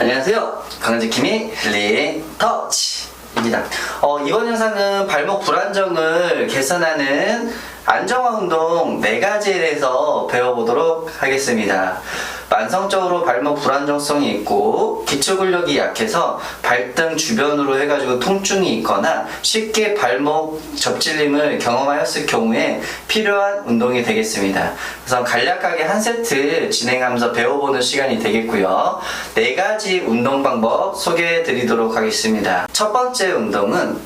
안녕하세요. 강지킴이 힐링 터치입니다. 어, 이번 영상은 발목 불안정을 개선하는 안정화 운동 4가지에 대해서 배워보도록 하겠습니다. 만성적으로 발목 불안정성이 있고 기초 근력이 약해서 발등 주변으로 해가지고 통증이 있거나 쉽게 발목 접질림을 경험하였을 경우에 필요한 운동이 되겠습니다. 그래서 간략하게 한 세트 진행하면서 배워보는 시간이 되겠고요. 네 가지 운동 방법 소개해 드리도록 하겠습니다. 첫 번째 운동은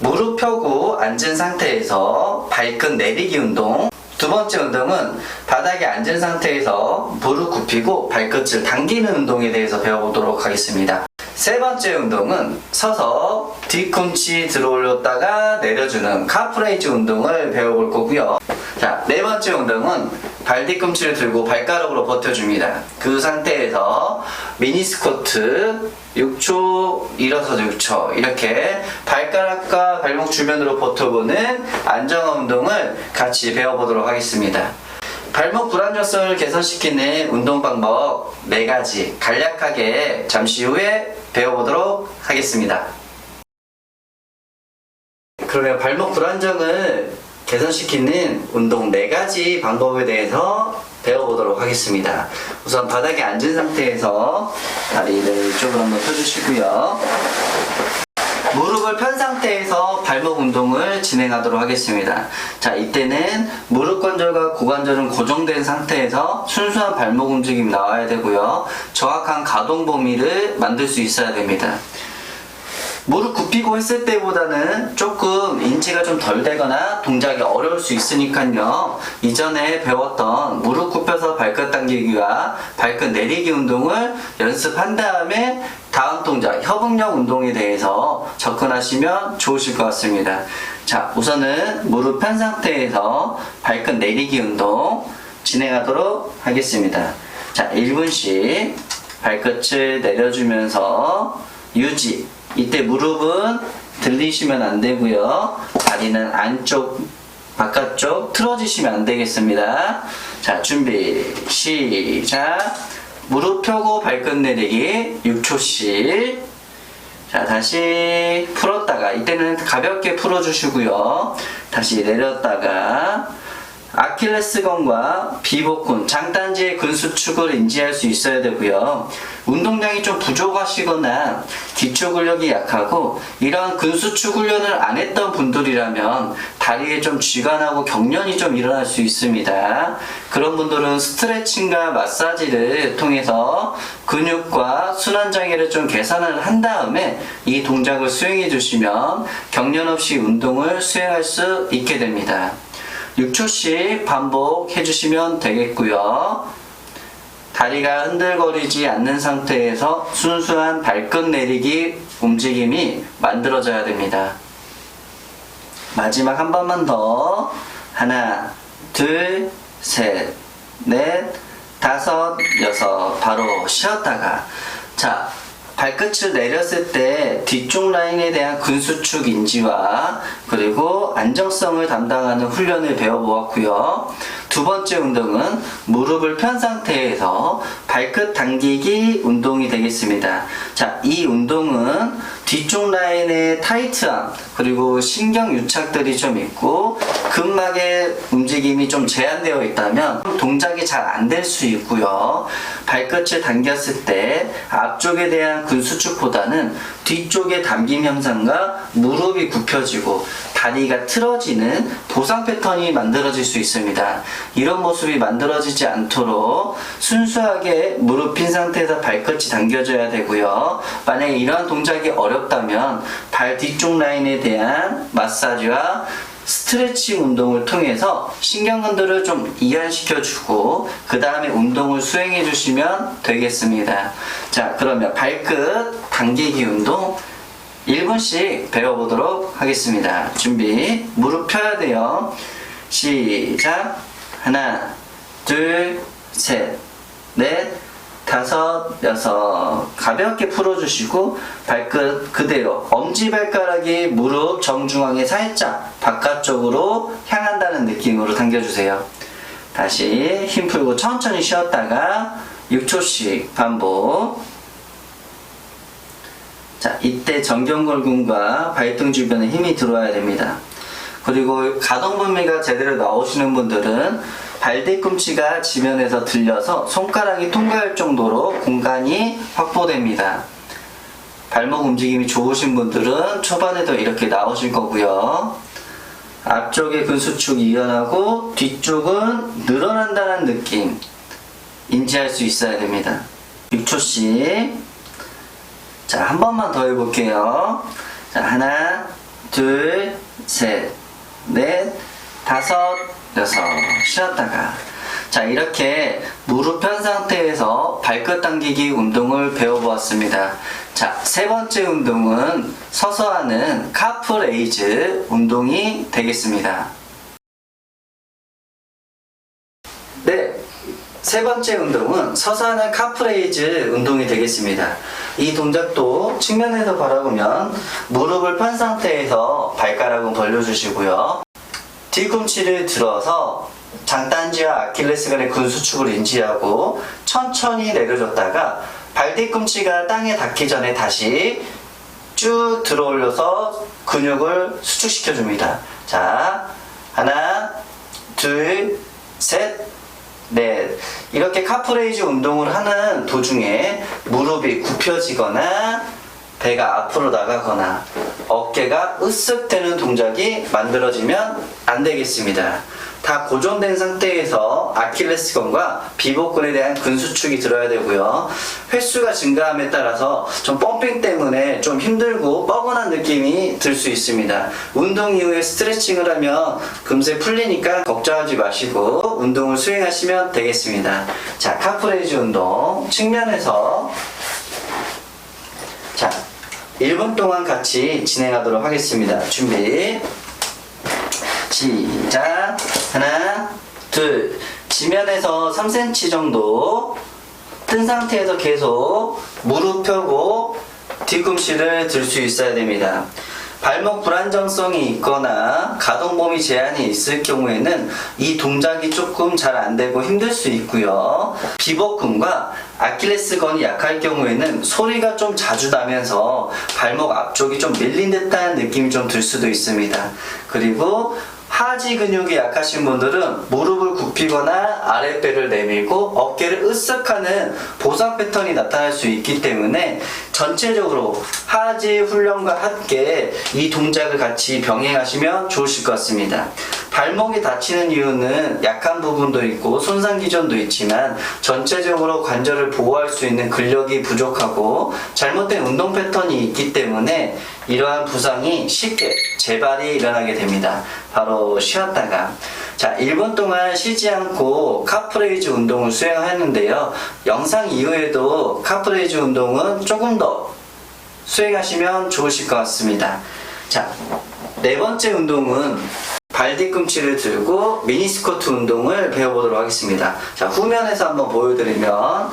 무릎 펴고 앉은 상태에서 발끝 내리기 운동. 두 번째 운동은 바닥에 앉은 상태에서 무릎 굽히고 발끝을 당기는 운동에 대해서 배워보도록 하겠습니다. 세 번째 운동은 서서 뒤꿈치 들어 올렸다가 내려주는 카프레이즈 운동을 배워볼 거고요. 자, 네 번째 운동은 발 뒤꿈치를 들고 발가락으로 버텨줍니다. 그 상태에서 미니 스쿼트 6초, 일어서서 6초 이렇게 발가락과 발목 주변으로 버텨보는 안정화 운동을 같이 배워보도록 하겠습니다. 발목 불안정성을 개선시키는 운동 방법 4가지 간략하게 잠시 후에 배워보도록 하겠습니다. 그러면 발목 불안정을 개선시키는 운동 4가지 방법에 대해서 배워보도록 하겠습니다. 우선 바닥에 앉은 상태에서 다리를 이쪽으로 한번 펴주시고요. 무릎을 편 상태에서 발목 운동을 진행하도록 하겠습니다. 자, 이때는 무릎 관절과 고관절은 고정된 상태에서 순수한 발목 움직임 나와야 되고요. 정확한 가동 범위를 만들 수 있어야 됩니다. 무릎 굽히고 했을 때보다는 조금 인치가 좀 덜 되거나 동작이 어려울 수 있으니까요. 이전에 배웠던 무릎 굽혀서 발끝 당기기와 발끝 내리기 운동을 연습한 다음에 다음 동작, 협응력 운동에 대해서 접근하시면 좋으실 것 같습니다. 자, 우선은 무릎 편 상태에서 발끝 내리기 운동 진행하도록 하겠습니다. 자, 1분씩 발끝을 내려주면서 유지. 이때 무릎은 들리시면 안 되고요. 다리는 안쪽, 바깥쪽 틀어지시면 안 되겠습니다. 자, 준비, 시작. 무릎 펴고 발끝 내리기 6초씩. 자, 다시 풀었다가, 이때는 가볍게 풀어주시고요. 다시 내렸다가, 아킬레스건과 비복근, 장단지의 근수축을 인지할 수 있어야 되고요. 운동량이 좀 부족하시거나 기초 근력이 약하고 이런 근수축 훈련을 안 했던 분들이라면 다리에 좀 쥐가 나고 경련이 좀 일어날 수 있습니다. 그런 분들은 스트레칭과 마사지를 통해서 근육과 순환 장애를 좀 개선을 한 다음에 이 동작을 수행해 주시면 경련 없이 운동을 수행할 수 있게 됩니다. 6초씩 반복해 주시면 되겠고요. 다리가 흔들거리지 않는 상태에서 순수한 발끝 내리기 움직임이 만들어져야 됩니다. 마지막 한 번만 더. 하나, 둘, 셋, 넷, 다섯, 여섯. 바로 쉬었다가. 자, 발끝을 내렸을 때 뒤쪽 라인에 대한 근수축 인지와 그리고 안정성을 담당하는 훈련을 배워보았고요. 두 번째 운동은 무릎을 편 상태에서 발끝 당기기 운동이 되겠습니다. 자, 이 운동은 뒤쪽 라인의 타이트함 그리고 신경 유착들이 좀 있고 근막의 움직임이 좀 제한되어 있다면 동작이 잘 안 될 수 있고요. 발끝을 당겼을 때 앞쪽에 대한 근수축보다는 뒤쪽의 당김 현상과 무릎이 굽혀지고 다리가 틀어지는 보상 패턴이 만들어질 수 있습니다. 이런 모습이 만들어지지 않도록 순수하게 무릎 핀 상태에서 발끝이 당겨져야 되고요. 만약에 이러한 동작이 어렵다면 발 뒤쪽 라인에 대한 마사지와 스트레칭 운동을 통해서 신경근들을 좀 이완시켜주고 그 다음에 운동을 수행해 주시면 되겠습니다. 자 그러면 발끝 당기기 운동 1분씩 배워보도록 하겠습니다. 준비 무릎 펴야 돼요. 시작 하나 둘 셋 넷 다섯, 여섯 가볍게 풀어주시고 발끝 그대로 엄지발가락이 무릎 정중앙에 살짝 바깥쪽으로 향한다는 느낌으로 당겨주세요. 다시 힘 풀고 천천히 쉬었다가 6초씩 반복 자, 이때 정경골근과 발등 주변에 힘이 들어와야 됩니다. 그리고 가동 범위가 제대로 나오시는 분들은 발 뒤꿈치가 지면에서 들려서 손가락이 통과할 정도로 공간이 확보됩니다. 발목 움직임이 좋으신 분들은 초반에도 이렇게 나오실 거고요. 앞쪽의 근수축이 이완하고 뒤쪽은 늘어난다는 느낌 인지할 수 있어야 됩니다. 6초씩. 자, 한 번만 더 해볼게요. 자, 하나, 둘, 셋, 넷, 다섯, 여섯. 쉬었다가. 자, 이렇게 무릎 편 상태에서 발끝 당기기 운동을 배워보았습니다. 자, 세 번째 운동은 서서 하는 카프레이즈 운동이 되겠습니다. 네. 세 번째 운동은 하는 카프레이즈 운동이 되겠습니다. 이 동작도 측면에서 바라보면 무릎을 편 상태에서 발가락은 벌려주시고요. 뒤꿈치를 들어서 장단지와 아킬레스건의 근수축을 인지하고 천천히 내려줬다가 발 뒤꿈치가 땅에 닿기 전에 다시 쭉 들어 올려서 근육을 수축시켜 줍니다. 자, 하나, 둘, 셋, 넷. 이렇게 카프레이즈 운동을 하는 도중에 무릎이 굽혀지거나 배가 앞으로 나가거나 어깨가 으쓱 되는 동작이 만들어지면 안 되겠습니다. 다 고정된 상태에서 아킬레스건과 비복근에 대한 근수축이 들어야 되고요. 횟수가 증가함에 따라서 좀 펌핑 때문에 좀 힘들고 뻐근한 느낌이 들 수 있습니다. 운동 이후에 스트레칭을 하면 금세 풀리니까 걱정하지 마시고 운동을 수행하시면 되겠습니다. 자, 카프레이즈 운동 측면에서 자, 1분 동안 같이 진행하도록 하겠습니다. 준비. 시작. 하나, 둘. 지면에서 3cm 정도 뜬 상태에서 계속 무릎 펴고 뒤꿈치를 들 수 있어야 됩니다. 발목 불안정성이 있거나 가동 범위 제한이 있을 경우에는 이 동작이 조금 잘 안 되고 힘들 수 있고요. 비복근과 아킬레스건이 약할 경우에는 소리가 좀 자주 나면서 발목 앞쪽이 좀 밀린 듯한 느낌이 좀 들 수도 있습니다. 그리고 하지 근육이 약하신 분들은 무릎을 굽히거나 아랫배를 내밀고 어깨를 으쓱하는 보상 패턴이 나타날 수 있기 때문에 전체적으로 하지 훈련과 함께 이 동작을 같이 병행하시면 좋으실 것 같습니다. 발목이 다치는 이유는 약한 부분도 있고 손상 기전도 있지만 전체적으로 관절을 보호할 수 있는 근력이 부족하고 잘못된 운동 패턴이 있기 때문에 이러한 부상이 쉽게 재발이 일어나게 됩니다. 바로 쉬었다가 자 1분 동안 쉬지 않고 카프레이즈 운동을 수행하는데요. 영상 이후에도 카프레이즈 운동은 조금 더 수행하시면 좋으실 것 같습니다. 자, 네 번째 운동은 발 뒤꿈치를 들고 미니스쿼트 운동을 배워보도록 하겠습니다. 자, 후면에서 한번 보여드리면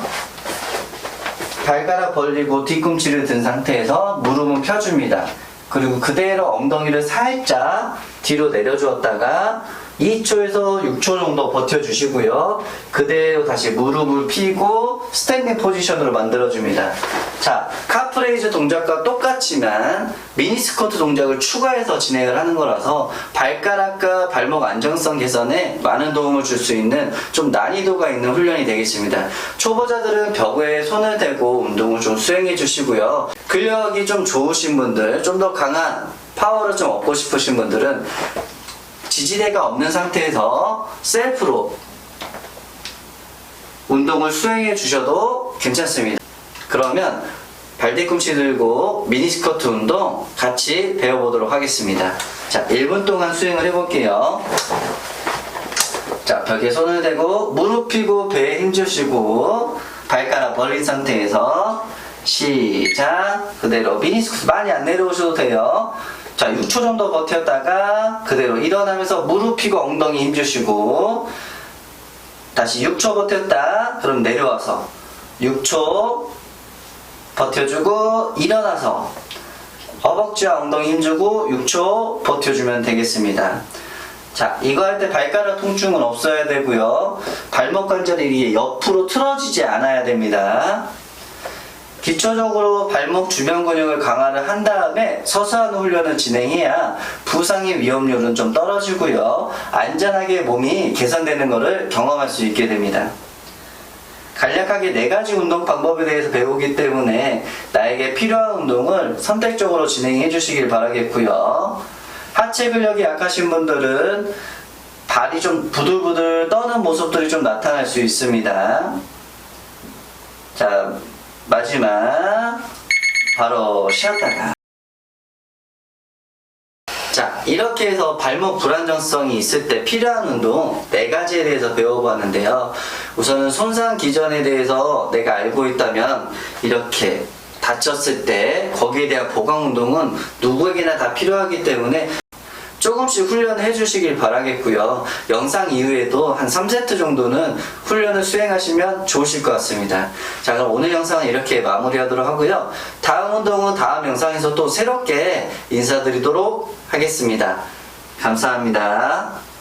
발가락 벌리고 뒤꿈치를 든 상태에서 무릎은 펴줍니다. 그리고 그대로 엉덩이를 살짝 뒤로 내려주었다가 2초에서 6초 정도 버텨주시고요. 그대로 다시 무릎을 펴고 스탠딩 포지션으로 만들어줍니다. 자, 카프레이즈 동작과 똑같지만 미니스쿼트 동작을 추가해서 진행을 하는 거라서 발가락과 발목 안정성 개선에 많은 도움을 줄 수 있는 좀 난이도가 있는 훈련이 되겠습니다. 초보자들은 벽에 손을 대고 운동을 좀 수행해 주시고요. 근력이 좀 좋으신 분들, 좀 더 강한 파워를 좀 얻고 싶으신 분들은 지지대가 없는 상태에서 셀프로 운동을 수행해 주셔도 괜찮습니다. 그러면 발 뒤꿈치 들고 미니스커트 운동 같이 배워보도록 하겠습니다. 자, 1분 동안 수행을 해볼게요. 자, 벽에 손을 대고 무릎 펴고 배에 힘 주시고 발가락 벌린 상태에서 시작 그대로 미니스커트 많이 안 내려오셔도 돼요. 자, 6초 정도 버텼다가 그대로 일어나면서 무릎 펴고 엉덩이 힘 주시고 다시 6초 버텼다. 그럼 내려와서 6초 버텨주고 일어나서 허벅지와 엉덩이 힘주고 6초 버텨주면 되겠습니다. 자, 이거 할 때 발가락 통증은 없어야 되고요. 발목 관절이 옆으로 틀어지지 않아야 됩니다. 기초적으로 발목 주변 근육을 강화를 한 다음에 서서한 훈련을 진행해야 부상의 위험률은 좀 떨어지고요. 안전하게 몸이 개선되는 것을 경험할 수 있게 됩니다. 간략하게 네 가지 운동 방법에 대해서 배우기 때문에 나에게 필요한 운동을 선택적으로 진행해 주시길 바라겠고요. 하체 근력이 약하신 분들은 발이 좀 부들부들 떠는 모습들이 좀 나타날 수 있습니다. 자, 마지막 바로 쉬었다가 자, 이렇게 해서 발목 불안정성이 있을 때 필요한 운동 네 가지에 대해서 배워보았는데요. 우선은 손상 기전에 대해서 내가 알고 있다면 이렇게 다쳤을 때 거기에 대한 보강 운동은 누구에게나 다 필요하기 때문에 조금씩 훈련을 해주시길 바라겠고요. 영상 이후에도 한 3세트 정도는 훈련을 수행하시면 좋으실 것 같습니다. 자, 그럼 오늘 영상은 이렇게 마무리하도록 하고요. 다음 운동은 다음 영상에서 또 새롭게 인사드리도록 하겠습니다. 감사합니다.